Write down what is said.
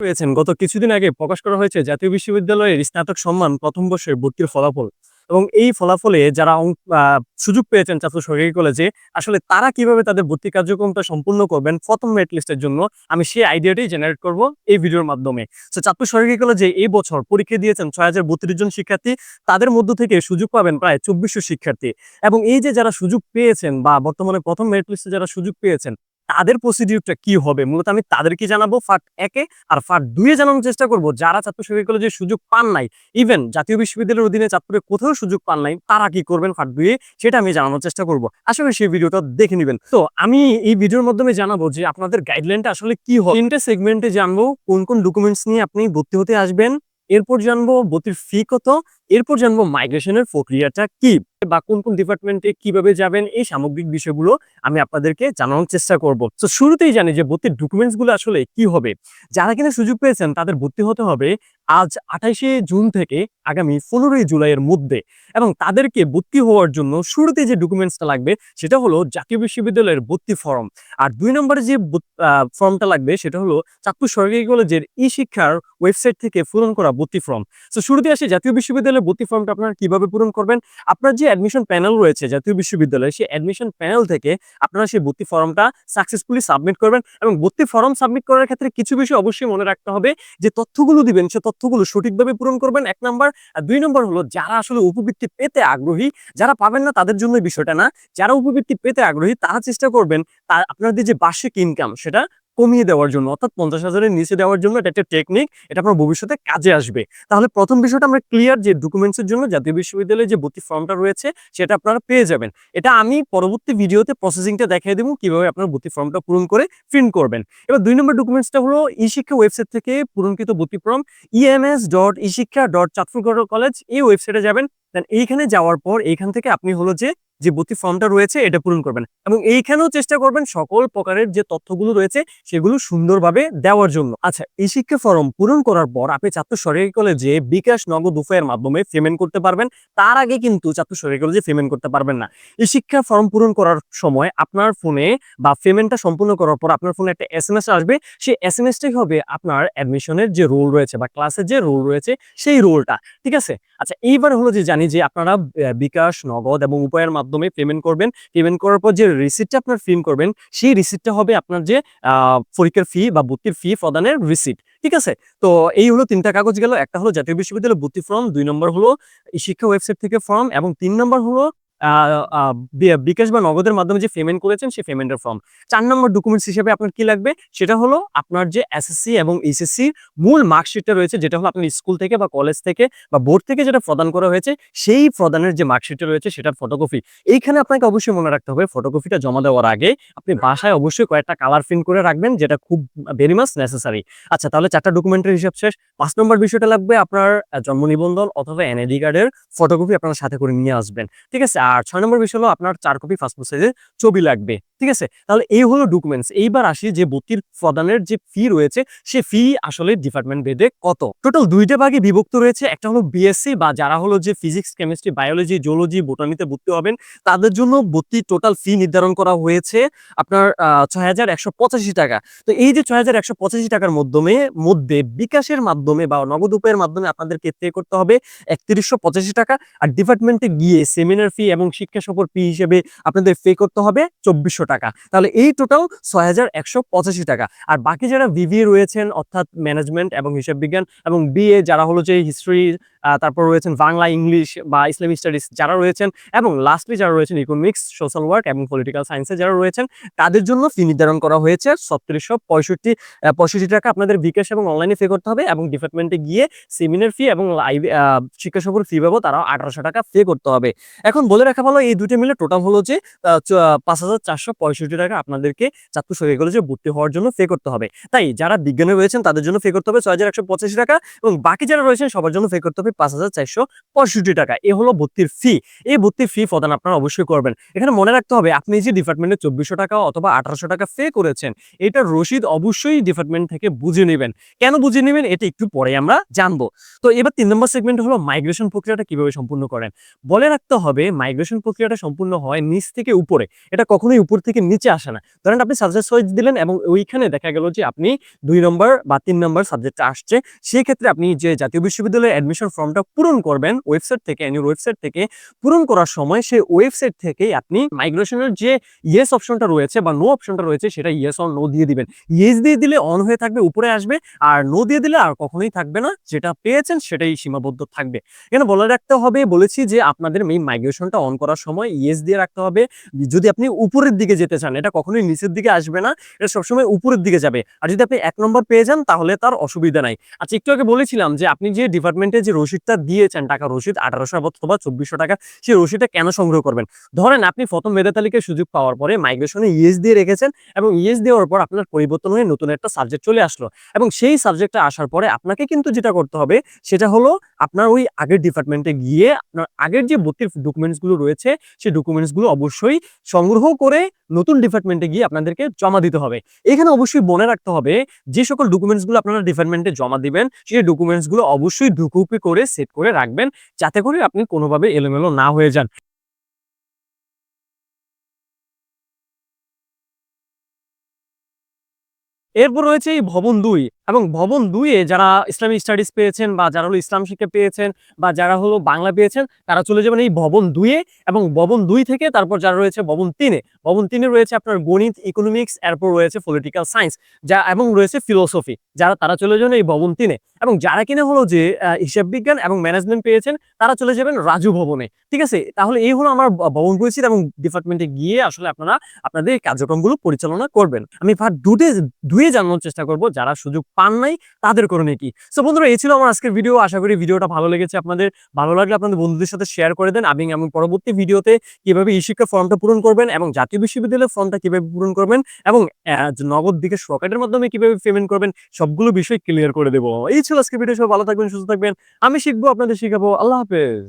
পেয়েছেন। গত কিছুদিন আগে প্রকাশ করা হয়েছে জাতীয় বিশ্ববিদ্যালয়ের স্নাতক সম্মান প্রথম বর্ষের ভর্তির ফলাফল। এবং এই ফলাফলে যারা সুযোগ পেয়েছেন ছাত্র সরকারি কলেজে, আসলে তারা কীভাবে তাদের ভর্তি কার্যক্রমটা সম্পূর্ণ করবেন প্রথম মেরিট লিস্টের জন্য, আমি সেই আইডিয়াটি জেনারেট করব এই ভিডিওর মাধ্যমে। তো ছাত্র সরকারি কলেজে এই বছর পরীক্ষা দিয়েছেন ছয় হাজার বত্রিশ জন শিক্ষার্থী, তাদের মধ্য থেকে সুযোগ পাবেন প্রায় চব্বিশশো শিক্ষার্থী। এবং এই যে যারা সুযোগ পেয়েছেন বা বর্তমানে প্রথম মেরিট লিস্টে যারা সুযোগ পেয়েছেন তাদের প্রসিডিউরটা কি হবে? মূলত আমি তাদেরকে জানাব ফার্ট একে আর ফার্ট দুইয়ে জানানোর চেষ্টা করব। যারা ছাত্র সরকারি কলেজে সুযোগ পান নাই ইভেন জাতীয় বিশ্ববিদ্যালয়ের অধীনে চাঁদপুরে কোথাও সুযোগ পান নাই, তারা কি করবেন ফার্ট দুইয়ে সেটা আমি জানানোর চেষ্টা করব। করি সেই ভিডিওটা দেখে নেবেন। তো আমি এই ভিডিওর মাধ্যমে জানাব যে আপনাদের গাইডলাইনটা আসলে কি হবে? তিনটে সেগমেন্টে জানব, কোন কোন ডকুমেন্টস নিয়ে আপনি ভর্তি হতে আসবেন। এরপর জানব ভর্তির ফি কত। এরপর জানব মাইগ্রেশনের প্রক্রিয়াটা কি। বা কোন কোন ডিপার্টমেন্টে কীভাবে যাবেন, এই সামগ্রিক বিষয়গুলো আমি আপনাদেরকে জানানোর চেষ্টা করব। তো শুরুতেই জানি যে ভর্তির ডকুমেন্টসগুলো আসলে কি হবে। যারা কিনা সুযোগ পেয়েছেন, তাদের ভর্তি হতে হবে আজ আঠাইশে জুন থেকে আগামী পনেরোই জুলাইয়ের মধ্যে এবং তাদেরকে ভর্তি হওয়ার জন্য শুরুতে যে ডকুমেন্টসটা লাগবে, সেটা হলো জাতীয় বিশ্ববিদ্যালয়ের ভর্তি ফর্ম। আর দুই নম্বরে যে ফর্মটা লাগবে, সেটা হলো চাঁদপুর সরকারি কলেজের ই শিক্ষার ওয়েবসাইট থেকে পূরণ করা ভর্তি ফর্ম। তো শুরুতে আসে জাতীয় বিশ্ববিদ্যালয়ের ভর্তি ফর্মটা আপনারা কীভাবে পূরণ করবেন? আপনার যে অ্যাডমিশন প্যানেল রয়েছে, জাতীয় বিশ্ববিদ্যালয়ে, সেই অ্যাডমিশন প্যানেল থেকে আপনারা সেই ভর্তি ফর্মটা সাকসেসফুলি সাবমিট করবেন এবং ভর্তি ফর্ম সাবমিট করার ক্ষেত্রে কিছু বিষয় অবশ্যই মনে রাখতে হবে যে তথ্যগুলো দিবেন সে তথ্যগুলো সঠিকভাবে পূরণ করবেন, এক নাম্বার আর দুই নম্বর হলো যারা আসলে উপবৃত্তি পেতে আগ্রহী, যারা পাবেন না তাদের জন্য বিষয়টা না, যারা উপবৃত্তি পেতে আগ্রহী তারা চেষ্টা করবেন তার, আপনাদের যে বার্ষিক ইনকাম সেটা কমিয়ে দেওয়ার জন্য, অর্থাৎ পঞ্চাশ হাজারের নিচে দেওয়ার জন্য এটা একটা টেকনিক এটা আপনার ভবিষ্যতে কাজে আসবে। তাহলে প্রথম বিষয়টা আমরা ক্লিয়ার যে ডকুমেন্টস এর জন্য জাতীয় বিশ্ববিদ্যালয়ে যে ভর্তি ফর্মটা রয়েছে, সেটা আপনারা পেয়ে যাবেন। এটা আমি পরবর্তী ভিডিওতে প্রসেসিংটা দেখিয়ে দেবো, কীভাবে আপনার ভর্তি ফর্মটা পূরণ করে প্রিন্ট করবেন। এবার দুই নম্বর ডকুমেন্টসটা হলো ই শিক্ষা ওয়েবসাইট থেকে পূরণকৃত ভর্তি form EMS dot e Shiksha dot চাঁদপুরগড় college, এই ওয়েবসাইটে যাবেন। দেন এইখানে যাওয়ার পর এইখান থেকে আপনি হলো যে যে ভর্তি ফর্মটা রয়েছে, এটা পূরণ করবেন। এবং এইখানেও চেষ্টা করবেন সকল প্রকারের যে তথ্যগুলো রয়েছে, সেগুলো সুন্দরভাবে দেওয়ার জন্য। আচ্ছা এই শিক্ষা ফর্ম পূরণ করার পর আপনি ছাত্র সরকারি কলেজে বিকাশ, নগদ উপায়ের মাধ্যমে পেমেন্ট করতে পারবেন। তার আগে কিন্তু ছাত্র সরকারি কলেজে পেমেন্ট করতে পারবেন না। এই শিক্ষা ফর্ম পূরণ করার সময় আপনার ফোনে বা পেমেন্টটা সম্পূর্ণ করার পর আপনার ফোনে একটা এস এম এস আসবে। সেই এস এম এসটাই হবে আপনার অ্যাডমিশনের যে রোল রয়েছে বা ক্লাসের যে রোল রয়েছে, সেই রোলটা। ঠিক আছে? আচ্ছা এইবার হলো যে জানি যে আপনারা বিকাশ, নগদ এবং উপায়ের মাধ্যমে পেমেন্ট করবেন। পেমেন্ট করার পর যে রিসিপ্টটা আপনার ফিল করবেন, সেই রিসিপ্টটা হবে আপনার যে পরীক্ষার ফি বা ভর্তির ফি প্রদানের রিসিপ্ট ঠিক আছে? তো এই হলো তিনটা কাগজ গেল। একটা হলো জাতীয় বিশ্ববিদ্যালয় ভর্তি ফর্ম দুই নম্বর হলো শিক্ষা ওয়েবসাইট থেকে ফর্ম এবং তিন নম্বর হলো বিকাশ বা নগদের মাধ্যমে যে পেমেন্ট করেছেন সেই পেমেন্টের ফর্ম চার নম্বর ডকুমেন্টস হিসেবে আপনার কি লাগবে? সেটা হলো আপনার যে এসএসসি এবং এইচএসসি মূল মার্কশিটটা রয়েছে, যেটা হলো আপনার স্কুল থেকে বা কলেজ থেকে বা বোর্ড থেকে যেটা প্রদান করা হয়েছে, সেই প্রদানের যে মার্কশিটটা রয়েছে সেটার ফটোকপি এইখানে আপনাকে অবশ্যই মনে রাখতে হবে ফটোকপিটা জমা দেওয়ার আগে আপনি বাসায় অবশ্যই কয়েকটা কালার প্রিন্ট করে রাখবেন, যেটা খুব ভেরি মাস নেসেসারি আচ্ছা তাহলে চারটা ডকুমেন্টের হিসাব শেষ। পাঁচ নম্বর বিষয়টা লাগবে আপনার জন্ম নিবন্ধন অথবা এনআইডি কার্ডের ফটোকপি আপনার সাথে করে নিয়ে আসবেন। ঠিক আছে? আর ছয় নম্বর বিষয় হলো আপনার চার কপি পাসপোর্ট সাইজের ছবি লাগবে, ঠিক আছে? তাহলে এই হলো ডকুমেন্টস এইবার আসি যে ভর্তির প্রদানের যে ফি রয়েছে, সে ফি আসলে ডিপার্টমেন্ট ভেদে কত? টোটাল দুইটা ভাগে বিভক্ত রয়েছে, একটা হলো বিএসসি বা যারা হলো যে ফিজিক্স কেমিস্ট্রি বায়োলজি জিওলজি বোটানিতে ভর্তি হবেন, তাদের জন্য ভর্তি টোটাল ফি নির্ধারণ করা হয়েছে আপনার ছয় হাজার একশো পঁচাশি টাকা। তো এই যে ছয় হাজার একশো পঁচাশি টাকার মাধ্যমে, মধ্যে বিকাশের মাধ্যমে বা নগদ উপায়ের মাধ্যমে আপনাদেরকে পে করতে হবে একত্রিশশো টাকা। আর ডিপার্টমেন্টে গিয়ে সেমিনার ফি এবং শিক্ষা সফর ফি হিসেবে আপনাদের পে করতে হবে চব্বিশশো টাকা। তাহলে এই টোটাল ছয় হাজার একশো পঁচাশি টাকা। আর বাকি যারা ভিভিএ রয়েছেন, অর্থাৎ ম্যানেজমেন্ট এবং হিসাব বিজ্ঞান এবং বিএ যারা হলো যে হিস্ট্রি তারপর রয়েছেন বাংলা ইংলিশ বা ইসলামিক স্টাডিজ যারা রয়েছেন এবং লাস্টলি যারা রয়েছেন ইকোনমিক্স সোশ্যাল ওয়ার্ক এবং পলিটিক্যাল সায়েন্সে যারা রয়েছেন, তাদের জন্য ফি নির্ধারণ করা হয়েছে ছত্রিশশো পঁয়ষট্টি পঁয়ষট্টি টাকা আপনাদের বিকাশ এবং অনলাইনে পে করতে হবে এবং ডিপার্টমেন্টে গিয়ে সেমিনার ফি এবং শিক্ষা সফর ফি পাবো তারাও আঠারোশো টাকা পে করতে হবে। এখন বলে রাখা ভালো, এই দুটো মিলে টোটাল হলো যে পাঁচ হাজার চারশো পঁয়ষট্টি টাকা আপনাদেরকে চাঁদপুর সরকারি কলেজে ভর্তি হওয়ার জন্য পে করতে হবে। তাই যারা বিজ্ঞানে রয়েছেন তাদের জন্য পে করতে হবে ছয় হাজার একশো পঁচাশি টাকা এবং বাকি যারা রয়েছেন সবার জন্য পে করতে হবে পাঁচ হাজার চারশো পঁয়ষট্টি টাকা। এ হলো ভর্তির ফি এই ভর্তির ফি প্রদান আপনারা অবশ্যই করবেন। এখানে মনে রাখতে হবে, আপনি যে ডিপার্টমেন্টে চব্বিশশো টাকা অথবা আঠারোশো টাকা পে করেছেন এটার রসিদ অবশ্যই ডিপার্টমেন্ট থেকে বুঝে নেবেন। কেন বুঝে নেবেন এটা একটু পরে আমরা জানব। তো এবার তিন নম্বর সেগমেন্ট হলো মাইগ্রেশন প্রক্রিয়াটা কীভাবে সম্পূর্ণ করেন। বলে রাখতে হবে মাইগ্রেশন প্রক্রিয়াটা সম্পূর্ণ হয় নিচ থেকে উপরে। এটা কখনোই উপর থেকে নিচে আসে না। ধরেন আপনি সাবজেক্ট চয়েস দিলেন এবং ওইখানে দেখা গেল যে আপনি দুই নম্বর বা তিন নম্বর সাবজেক্টটা আসছে। সেক্ষেত্রে আপনি যে জাতীয় বিশ্ববিদ্যালয়ের অ্যাডমিশন ফর্মটা পূরণ করবেন ওয়েবসাইট থেকে অ্যানুয়াল ওয়েবসাইট থেকে, পূরণ করার সময় সেই ওয়েবসাইট থেকেই আপনি মাইগ্রেশনের যে ইয়েস অপশনটা রয়েছে বা নো অপশনটা রয়েছে সেটা ইয়েস অন নো দিয়ে দিবেন। ইয়েস দিয়ে দিলে অন হয়ে থাকবে, উপরে আসবে। আর নো দিয়ে দিলে আর কখনোই থাকবে না। যেটা পেয়েছেন সেটাই সীমাবদ্ধ থাকবে। এখানে বলে রাখতে হবে, বলেছি যে আপনাদের মেইন মাইগ্রেশনটা অন করার সময় ইয়েস দিয়ে রাখতে হবে। যদি আপনি উপরের দিকে যেতে চান, এটা কখনোই নিচের দিকে আসবে না, এটা সবসময় উপরের দিকে যাবে। আর যদি আপনি এক নম্বর পেয়ে যান, তাহলে তার অসুবিধা নাই। আচ্ছা একটু আগে বলেছিলাম যে আপনি যে ডিপার্টমেন্টে যে রসিদটা দিয়েছেন, টাকা রসিদ, আঠারোশো অথবা চব্বিশশো টাকা, সেই রসিদটা কেন সংগ্রহ করবেন? ধরেন আপনি প্রথম মেধা তালিকায় সুযোগ পাওয়ার পরে মাইগ্রেশনে ইয়েস দিয়ে রেখেছেন এবং ইয়েস দেওয়ার পর আপনার পরিবর্তন হয়ে নতুন একটা সাবজেক্ট চলে আসলো। এবং সেই সাবজেক্টটা আসার পরে আপনাকে কিন্তু যেটা করতে হবে, সেটা হলো আপনার ওই আগের ডিপার্টমেন্টে গিয়ে, আপনার আগের যে ভর্তির ডকুমেন্টসগুলো রয়েছে, সেই ডকুমেন্টসগুলো অবশ্যই সংগ্রহ করে নতুন ডিপার্টমেন্টে গিয়ে আপনাদেরকে জমা দিতে হবে। এখানে অবশ্যই মনে রাখতে হবে, যে সকল ডকুমেন্টসগুলো আপনারা ডিপার্টমেন্টে জমা দিবেন, সেই ডকুমেন্টসগুলো অবশ্যই দুকপি করে সেট করে রাখবেন, যাতে করে আপনি কোনোভাবে এলোমেলো না হয়ে যান। এরপর রয়েছে এই ভবন দুই। এবং ভবন দুইয়ে যারা ইসলামিক স্টাডিজ পেয়েছেন বা যারা হলো ইসলাম শিক্ষা পেয়েছেন বা যারা হলো বাংলা পেয়েছেন, তারা চলে যাবেন এই ভবন দুইয়ে এবং ভবন দুই থেকে তারপর যারা রয়েছে ভবন তিনে। ভবন তিনে রয়েছে আপনার গণিত ইকোনমিক্স এরপর রয়েছে পলিটিক্যাল সায়েন্স যা এবং রয়েছে ফিলোসফি যারা, তারা চলে যাবেন এই ভবন তিনে। এবং যারা কিনা হলো যে হিসাব বিজ্ঞান এবং ম্যানেজমেন্ট পেয়েছেন, তারা চলে যাবেন রাজু ভবনে। ঠিক আছে? তাহলে এই হলো আমার ভবন পরিচিত এবং ডিপার্টমেন্টে গিয়ে আসলে আপনারা, আপনাদের কার্যক্রমগুলো পরিচালনা করবেন। আমি পার্ট দুটে দুয়ে জানানোর চেষ্টা করব, যারা সুযোগ পান নাই, তাদের করণে কি? সো বন্ধুরা, এই ছিল আমার আজকের ভিডিও আশা করি ভিডিওটা ভালো লেগেছে আপনাদের। ভালো লাগলে আপনাদের বন্ধুদের সাথে শেয়ার করে দেন। এবং পরবর্তী ভিডিওতে কীভাবে ই শিক্ষা ফর্মটা পূরণ করবেন এবং জাতীয় বিশ্ববিদ্যালয়ের ফর্মটা কীভাবে পূরণ করবেন এবং নগদ দিকে রকেটের মাধ্যমে কীভাবে পেমেন্ট করবেন, সবগুলো বিষয় ক্লিয়ার করে দেবো। এই ছিল আজকে ভিডিও সব ভালো থাকবেন, সুস্থ থাকবেন। আমি শিখব, আপনাদের শিখাবো। আল্লাহ হাফেজ।